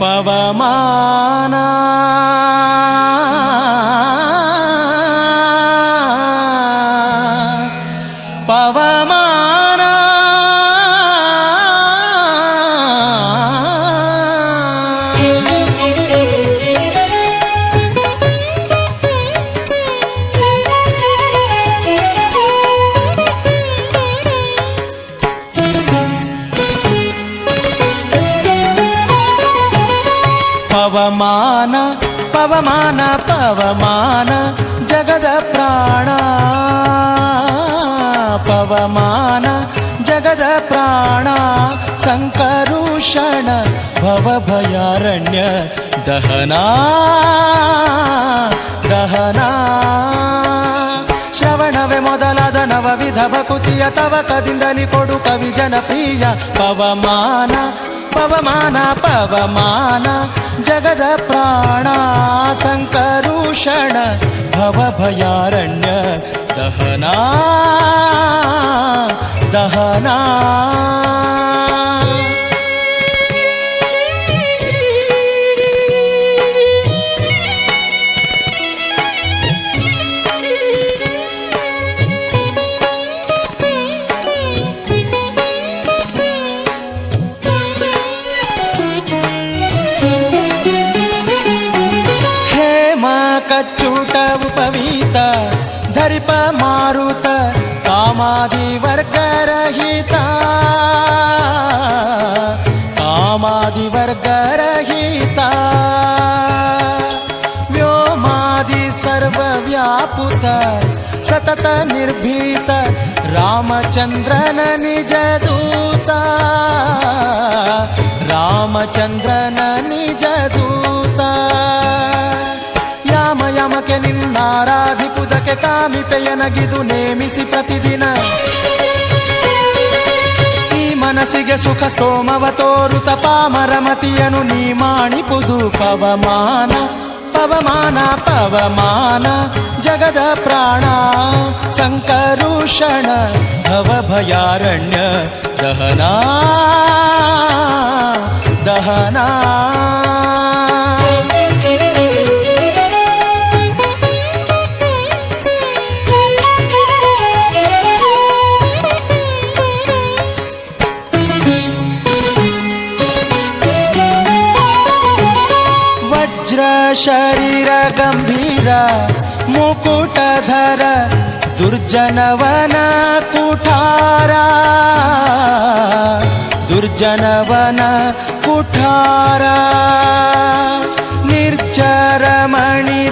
ಪವಮಾನ ಪವಮಾನ ಪವಮಾನ ಪವಮಾನ, ಜಗದ ಪ್ರಾಣ. ಪವಮಾನ, ಜಗದ ಪ್ರಾಣ, ಸಂಕರುಷಣ, ಭವಭಯಾರಣ್ಯ, ದಹನಾ ದಹನಾ. ಶ್ರವಣವೇ ಮೊದಲಾದ ನವವಿಧ ಭಕುತಿಯ ತವಕದಿಂದಲಿ ಕೊಡು ಕವಿ ಜನಪ್ರಿಯ ಪವಮಾನ ಪವಮಾನ पवमान जगद जगदप्राणासङ्करूषण भवभयारण्य दहना दहना। కామాది వర్గరహిత కామాది వర్గరహిత వ్యోమాది సర్వవ్యాపుత సతత నిర్భీత రామచంద్రన నిజదూత రామచంద్రన నిజదూత ನಿನ್ನಾರಾಧಿಪುದಕ್ಕೆ ಕಾಮಿಪೆಯನಗಿದು ನೇಮಿಸಿ ಪ್ರತಿದಿನ. ಈ ಮನಸ್ಸಿಗೆ ಸುಖ ಸೋಮವ ತೋರುತ ಪಾಮರಮತಿಯನು ನೀ ಮಾಣಿಪುದು ಪವಮಾನ ಪವಮಾನ ಪವಮಾನ, ಜಗದ ಪ್ರಾಣ, ಸಂಕರುಷಣ, ಭವಭಯಾರಣ್ಯ, ದಹನಾ ದಹನಾ. ವಜ್ರ ಶರೀರ ಗಂಭೀರ ಮುಕುಟಧರ ದುರ್ಜನವನ ಕುಠಾರ. ದುರ್ಜನವನ ಕುಠಾರ. ನಿರ್ಜರ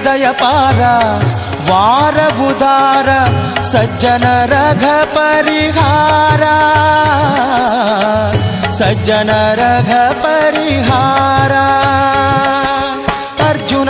ದಯಪಾದ ವಾರಬುಧಾರ ಸಜ್ಜನ ರಘ ಪರಿಹಾರ. ಸಜ್ಜನ ರಘ ಪರಿಹಾರ.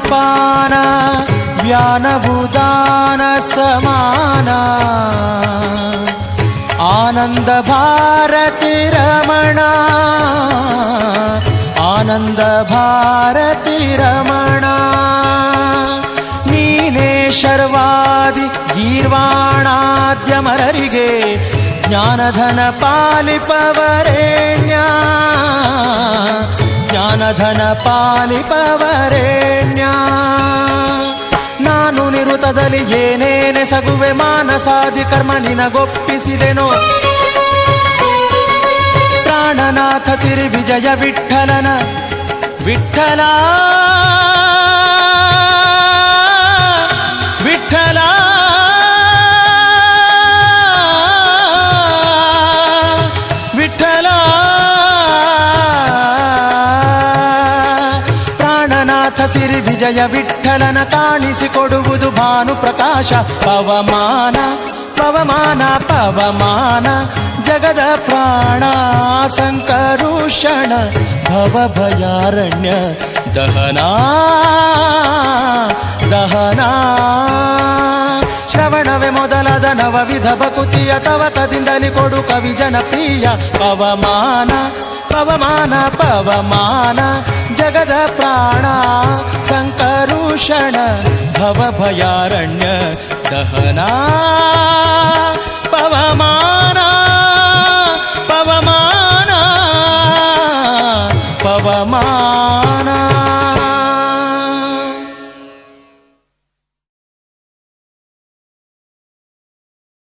ಪ್ರಾಣಪಾನ ವ್ಯಾನಭುದಾನ ಸಮಾನ. ಆನಂದ ಭಾರತಿ ರಮಣ ಆನಂದ ಭಾರತಿ ರಮಣ. ನೀನೇ ಶರ್ವಾದಿ ಗೀರ್ವಾಣಾದ್ಯಮರರಿಗೆ ಜ್ಞಾನಧನ ಪಾಲಿಪವರೆಣ್ಯ ಜ್ಞಾನಧನ ಪಾಲಿಪವರೆಣ್ಯ ನಾನು ನಿರುತದಲ್ಲಿ ಏನೇನೆ ಸಗುವೆ ಮಾನಸಾದಿ ಕರ್ಮ ನಿನಗೊಪ್ಪಿಸಿದೆನೋ. ಪ್ರಾಣನಾಥ ಸಿರಿ ವಿಜಯ ವಿಠಲನ. ವಿಠಲ ವಿಠಲ. ವಿಜಯ ವಿಠಲನ ಕಾಣಿಸಿಕೊಡುವುದು ಭಾನು ಪ್ರಕಾಶ. ಪವಮಾನ ಪವಮಾನ ಪವಮಾನ, ಜಗದ ಪ್ರಾಣ ಸಂಕರುಷಣ ಭವ ಭಯಾರಣ್ಯ ದಹನಾ ದಹನಾ. ಶ್ರವಣವೇ ಮೊದಲಾದ ನವವಿಧ ಬಕುತಿಯ ತವಕದಿಂದಲಿ ಕೊಡು ಕವಿ ಜನಪ್ರಿಯ. ಪವಮಾನ ಪವಮಾನ ಪವಮಾನ, ಜಗದ ಪ್ರಾಣ क्षण भवभयारण्य दहना।